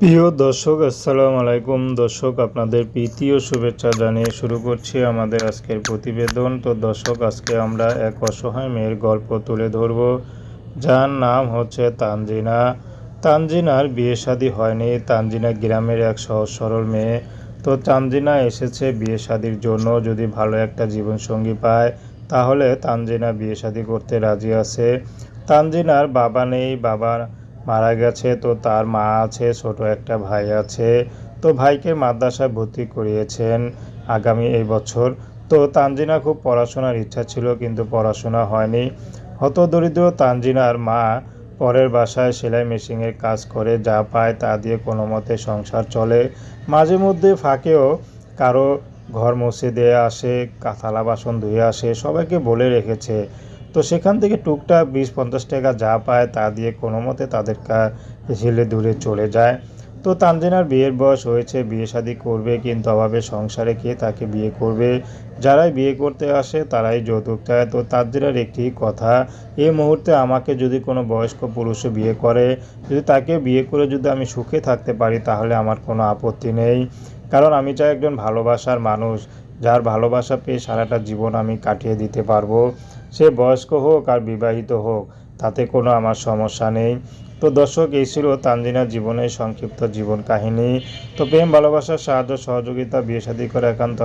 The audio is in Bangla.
প্রিয় দর্শক, আসসালামু আলাইকুম। দর্শক, আপনাদের প্রীতি ও শুভেচ্ছা জানিয়ে শুরু করছি আমাদের আজকের প্রতিবেদন। তো দর্শক, আজকে আমরা এক অসহায় মেয়ের গল্প তুলে ধরব। যার নাম হচ্ছে তানজিনা। তানজিনার বিয়ে শাদী হয়নি। তানজিনা গ্রামের এক সহজ সরল মেয়ে। তো তানজিনা এসেছে বিয়ে শাদির জন্য। যদি ভালো একটা জীবনসঙ্গী পায়, তাহলে তানজিনা বিয়ে শাদী করতে রাজি আছে। তানজিনার বাবা নেই। বাবার মারা গেছে, তো তার মা আছে, ছোট একটা ভাই আছে, তো ভাইকে মাদ্রাসায় ভর্তি করিয়েছেন আগামী এই বছর। তো তানজিনা খুব পড়াশোনার ইচ্ছা ছিল, কিন্তু পড়াশোনা হয়নি। হত দরিদ্র তানজিনার মা পরের বাসায় সেলাই মেশিনের কাজ করে যা পায় তা দিয়ে কোনো মতে সংসার চলে। মাঝে মধ্যে ফাঁকেও কারও ঘর মুছে দিয়ে আসে থালা বাসন ধুয়ে আসে, সবাইকে বলে রেখেছে। তো সেখান থেকে টুকটাক বিশ পঞ্চাশ টাকা যা পায় তা দিয়ে কোনো মতে তাদের ঝেলে দূরে চলে যায়। তো তানজিনার বিয়ের বয়স হয়েছে, বিয়ে শাদী করবে কিন্তু অভাবে সংসারে কে তাকে বিয়ে করবে? যারাই বিয়ে করতে আসে তারাই যৌতুক চায়। তো তানজিনার একটি কথা এই মুহূর্তে আমাকে যদি কোনো বয়স্ক পুরুষও বিয়ে করে, যদি তাকে বিয়ে করে যদি আমি সুখে থাকতে পারি তাহলে আমার কোনো আপত্তি নেই। কারণ আমি চাই একজন ভালোবাসার মানুষ। যার ভালোবাসা পেয়ে সারাটা জীবন আমি কাটিয়ে দিতে পারব। সে বয়স্ক হোক আর বিবাহিত হোক, তাতে কোনো আমার সমস্যা নেই। তো দর্শক, এই ছিল তানজিনার জীবনের সংক্ষিপ্ত জীবন কাহিনী। তো প্রেম ভালোবাসার সাহায্য, সহযোগিতা, বিয়ে, শাদী করে একান্ত